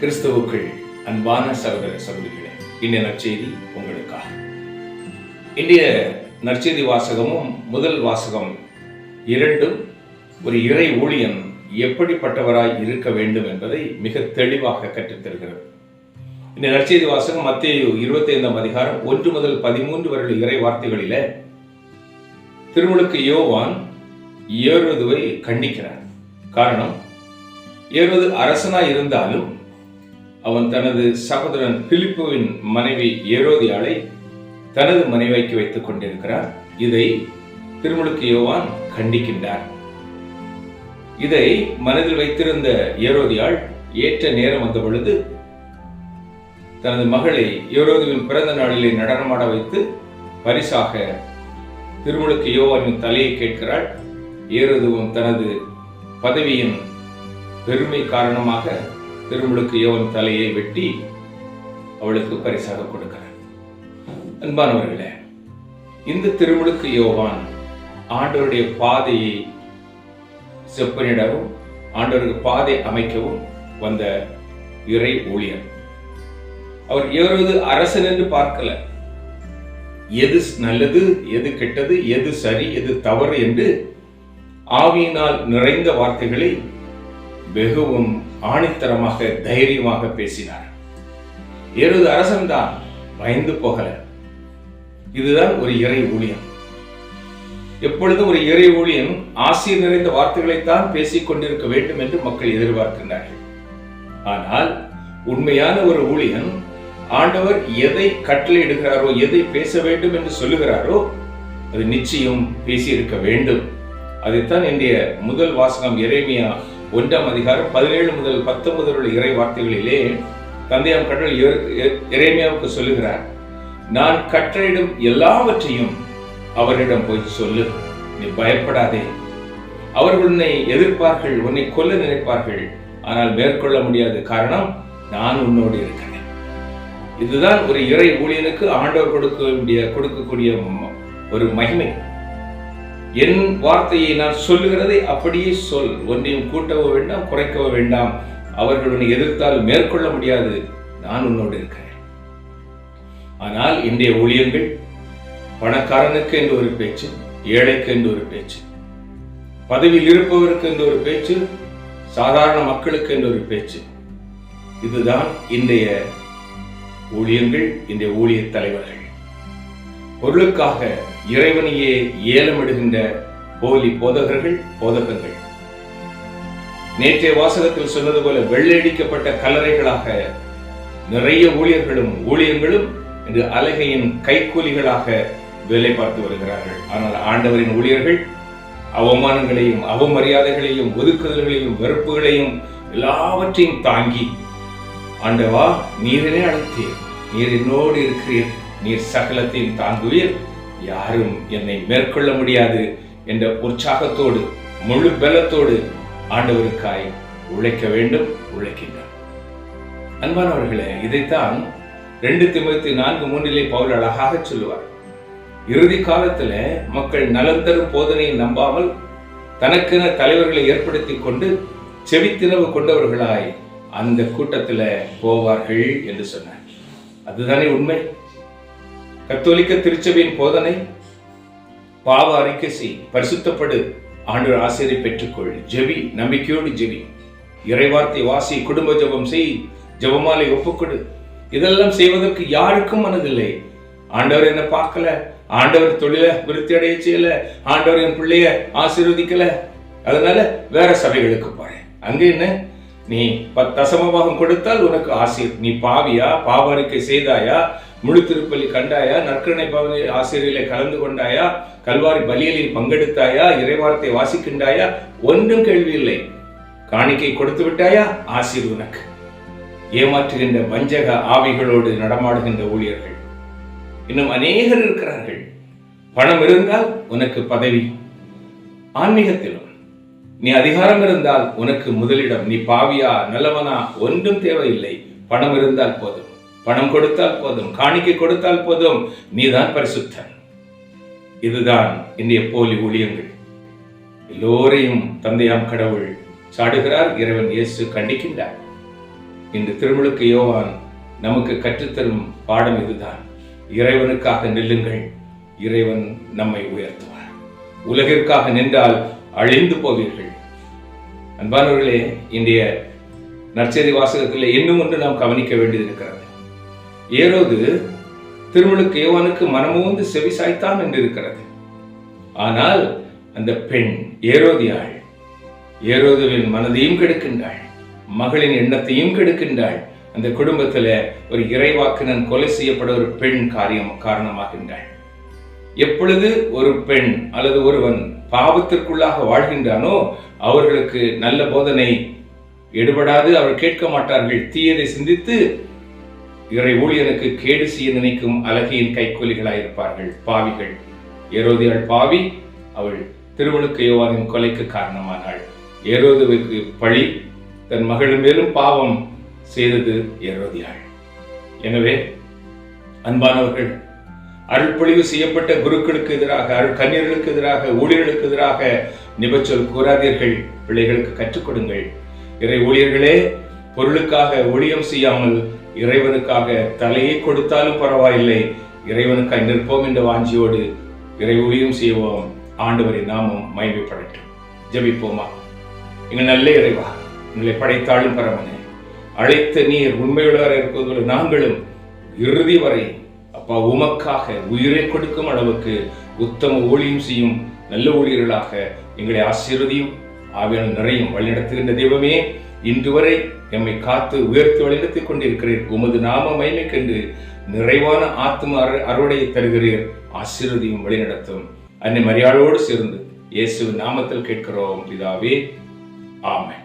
கிறிஸ்துவுக்குள் அன்பான சகோதர சகோதரிகளே இன்றைய நற்செய்தி உங்களுக்காக. இன்றைய நற்செய்தி வாசகமும் முதல் வாசகம் இரண்டும் ஒரு இறை ஊழியன் எப்படிப்பட்டவராய் இருக்க வேண்டும் என்பதை மிக தெளிவாக கற்றுத்தருகிறது. இந்த நற்செய்தி வாசகம் மத்திய இருபத்தி ஐந்தாம் அதிகாரம் ஒன்று முதல் பதிமூன்று வருட இறை வார்த்தைகளில திருமுழுக்கு யோவான் ஏறுவதுவை கண்டிக்கிறார். காரணம் ஏறுவது அரசனாய் இருந்தாலும் அவன் தனது சகோதரன் பிலிப்புவின் மனைவி ஏரோதியாளை தனது மனைவிக்கு வைத்துக் கொண்டிருக்கிறார். இதை திருமுழுக்கு யோவான் கண்டிக்கின்றார். இதை மனதில் வைத்திருந்த ஏரோதியாள் ஏற்ற நேரம் வந்த பொழுது தனது மகளை ஏரோதுவின் பிறந்த நாளிலே நடனமாட வைத்து பரிசாக திருமுழுக்கு யோவானின் தலையை கேட்கிறாள். ஏரோதுவும் தனது பதவியின் பெருமை காரணமாக திருமுழுக்கு யோவன் தலையை வெட்டி அவளுக்கு பரிசாக கொடுக்கிறார். அன்பானவர்களே இந்த திருமுழுக்கு யோவான் ஆண்டவருடைய பாதையை செப்பனிடவும் ஆண்டவருக்கு பாதை அமைக்கவும் வந்த இறை ஊழியர். அவர் ஏறுவது அரசன் என்று பார்க்கல. எது நல்லது எது கெட்டது எது சரி எது தவறு என்று ஆவியினால் நிறைந்த வார்த்தைகளை வெகுவும் ஆணித்தரமாக தைரியமாக பேசினார். ஏறுவது அரசன்தான் பயந்து போகல. இதுதான் ஒரு இறை ஊழியம் எப்பொழுதும் ஒரு இறை ஊழியன் ஆசிரியர் நிறைந்த வார்த்தைகளைத்தான் பேசிக் கொண்டிருக்க வேண்டும் என்று மக்கள் எதிர்பார்க்கின்றார்கள். ஆனால் உண்மையான ஒரு ஊழியன் ஆண்டவர் எதை கட்டளையிடுகிறாரோ எதை பேச வேண்டும் என்று சொல்லுகிறாரோ அது நிச்சயம் பேசியிருக்க வேண்டும். அதைத்தான் இன்றைய முதல் வாசகம் இறைமையா ஒன்றாம் அதிகாரம் பதினேழு முதல் பத்தொன்பது உள்ள இறை வார்த்தைகளிலே தந்தையாம் கடவுள் இறைமையாவுக்கு சொல்லுகிறார் நான் கட்டளையிடும் எல்லாவற்றையும் அவரிடம் போய் சொல்லு. நீ பயப்படாதே. அவர்கள் உன்னை எதிர்ப்பார்கள் உன்னை கொல்ல நினைப்பார்கள். ஆனால் மேற்கொள்ள முடியாது காரணம் நான் உன்னோடு இருக்கிறேன். இதுதான் ஒரு இறை ஊழியனுக்கு ஆண்டவர் கொடுக்க வேண்டிய கொடுக்கக்கூடிய ஒரு மகிமை. என் வார்த்தையை நான் சொல்லுகிறதை அப்படியே சொல். ஒன்றையும் கூட்டவோ வேண்டாம் குறைக்கவோ வேண்டாம். அவர்கள் உன்னை எதிர்த்தால் மேற்கொள்ள முடியாது. நான் உன்னோடு இருக்கிறேன். ஆனால் இன்றைய ஊழியர்கள் பணக்காரனுக்கு என்று ஒரு பேச்சு ஏழைக்கு என்று ஒரு பேச்சு பதவியில் இருப்பவருக்கு என்று ஒரு பேச்சு சாதாரண மக்களுக்கு என்று ஒரு பேச்சு. இதுதான் இன்றைய ஊழியங்கள் இன்றைய ஊழிய தலைவர்கள். பொருளுக்காக இறைவனையே ஏலமிடுகின்ற போலி போதகர்கள் போதகங்கள். நேற்றைய வாசகத்தில் சொன்னது போல வெள்ளையடிக்கப்பட்ட கல்லறைகளாக நிறைய ஊழியர்களும் ஊழியங்களும் இன்று அலகையின் கைக்கூலிகளாக வேலை பார்த்து வருகிறார்கள். ஆனால் ஆண்டவரின் ஊழியர்கள் அவமானங்களையும் அவமரியாதைகளையும் ஒதுக்குதல்களையும் வெறுப்புகளையும் எல்லாவற்றையும் தாங்கி ஆண்டவா நீரனே அழைத்தீர். நீர் என்னோடு இருக்கிறீர். நீர் சகலத்தையும் தாங்குவீர். யாரும் என்னை மேற்கொள்ள முடியாது என்ற உற்சாகத்தோடு முழு பலத்தோடு ஆண்டவருக்காய் உழைக்க வேண்டும் உழைக்கின்றார். அன்பானவர்களே இதைத்தான் ரெண்டு திமுகத்தி நான்கு மூன்றிலே பவுல் அழகாக சொல்லுவார். இறுதி காலத்துல மக்கள் நலன் தரும் போதனையை நம்பாமல் தனக்கென தலைவர்களை ஏற்படுத்தி கொண்டு செவித்தினவு கொண்டவர்களாய் அந்த கூட்டத்துல போவார்கள் என்று சொன்னார். அதுதானே உண்மை? கத்தோலிக்க திருச்சபையின் போதனை? பாவ அறிக்கை செய் பரிசுத்தப்படு ஆண்டு ஆசிரியரை பெற்றுக்கொள் ஜெபி நம்பிக்கையோடு ஜெபி. இறைவார்த்தை வாசி குடும்ப ஜெபம் செய் ஜெபமாலை ஒப்புக்கொடு. இதெல்லாம் செய்வதற்கு யாருக்கும் மனதில்லை. ஆண்டவர் என்ன பார்க்கல. ஆண்டவர் தொழில விருத்தி அடைய செய்யல. ஆண்டவர் என் பிள்ளைய ஆசீர்வதிக்கல. அதனால வேற சபைகளுக்கு போறேன். அங்க என்ன? நீ தசமபாகம் கொடுத்தால் உனக்கு ஆசிர் நீ பாவியா? பாவறிக்கை செய்தாயா? முழு திருப்பலி கண்டாயா? நற்கரணை பவனி ஆசிரியர்களை கலந்து கொண்டாயா? கல்வாரி பலியலில் பங்கெடுத்தாயா? இறைவார்த்தை வாசிக்கின்றாயா? ஒன்றும் கேள்வி இல்லை. காணிக்கை கொடுத்து விட்டாயா? ஆசிர் உனக்கு. ஏமாற்றுகின்ற வஞ்சக ஆவிகளோடு நடமாடுகின்ற ஊழியர்கள். இன்னும் அநேகர் இருக்கிறார்கள். பணம் இருந்தால் உனக்கு பதவி. ஆன்மீகத்திலும் நீ அதிகாரம் இருந்தால் உனக்கு முதலிடம். நீ பாவியா நல்லவனா ஒன்றும் தேவையில்லை. பணம் இருந்தால் போதும். பணம் கொடுத்தால் போதும். காணிக்கை கொடுத்தால் போதும். நீதான் பரிசுத்தன். இதுதான் இன்றைய போலி ஊழியங்கள். எல்லோரையும் தந்தையாம் கடவுள் சாடுகிறார். இறைவன் இயேசு கண்டிக்கின்றார். இன்று திருமுழுக்கு யோவான் நமக்கு கற்றுத்தரும் பாடம் இதுதான். இறைவனுக்காக நில்லுங்கள். இறைவன் நம்மை உயர்த்துவார். உலகிற்காக நின்றால் அழிந்து போவீர்கள். அன்பானவர்களே இன்றைய நற்செய்தி வாசகத்தில் இன்னும் ஒன்று நாம் கவனிக்க வேண்டியது இருக்கிறது ஏரோது திருமுழுக்கு யோவானுக்கு மனமுந்து செவி சாய்த்தான் என்று இருக்கிறது ஆனால் அந்த பெண் ஏரோதியாள் ஏரோதுவின் மனதையும் கெடுக்கின்றாள் மகளின் எண்ணத்தையும் கெடுக்கின்றாள் அந்த குடும்பத்துல ஒரு இறைவாக்கினன் கொலை செய்யப்பட ஒரு பெண் காரியம் காரணமாகின்றாள். எப்பொழுது ஒரு பெண் அல்லது ஒருவன் பாவத்திற்குள்ளாக வாழ்கின்றானோ அவர்களுக்கு நல்ல போதனை எடுபடாது அவர் கேட்க மாட்டார்கள். தீயதை சிந்தித்து இறை ஊழியனுக்கு கேடு செய்ய நினைக்கும் அழகியின் கைக்கூலிகளாயிருப்பார்கள். பாவிகள். ஏரோதியாள் பாவி அவள் திருவழுக்கு யோவானின் கொலைக்கு காரணமானாள். ஏரோதுவுக்கு பழி. தன் மகள் மேலும் பாவம் செய்தது ஏரோதியாள் எனவே அன்பானவர்கள் அருள்பொழிவு செய்யப்பட்ட குருக்களுக்கு எதிராக அருள் கன்னியர்களுக்கு எதிராக ஊழியர்களுக்கு எதிராக நிபச்சொல் கூறாதீர்கள். பிள்ளைகளுக்கு கற்றுக் கொடுங்கள். இறை ஊழியர்களே பொருளுக்காக ஊழியம் செய்யாமல் இறைவனுக்காக தலையை கொடுத்தாலும் பரவாயில்லை. இறைவனுக்காய் நிற்போம் என்ற வாஞ்சியோடு இறை ஊழியம் செய்வோம். ஆண்டவரின் நாமம் மகிமைப்படட்டும். ஜபிப்போமா? எங்கள் நல்ல இறைவா உங்களை படைத்தாலும் பரமனே. அழைத்த நீர் உண்மையுள்ளவராக இருப்பதோடு நாங்களும் இறுதி வரை அப்பா உமக்காக உயிரை கொடுக்கும் அளவுக்கு உத்தம ஊழியம் செய்யும் நல்ல ஊழியர்களாக எங்களை ஆசீர்வதியும் ஆவியான நிறையும் வழிநடத்துகின்ற தெய்வமே இன்று வரை எம்மை காத்து உயர்த்தி வழிநடத்திக் கொண்டிருக்கிறீர். உமது நாம மைமைக்கென்று நிறைவான ஆத்ம அரு அறுவடையை தருகிறீர். ஆசீர்வதியும் வழிநடத்தும். அன்னை மரியாளோடு சேர்ந்து இயேசு நாமத்தில் கேட்கிறோம் பிதாவே ஆமை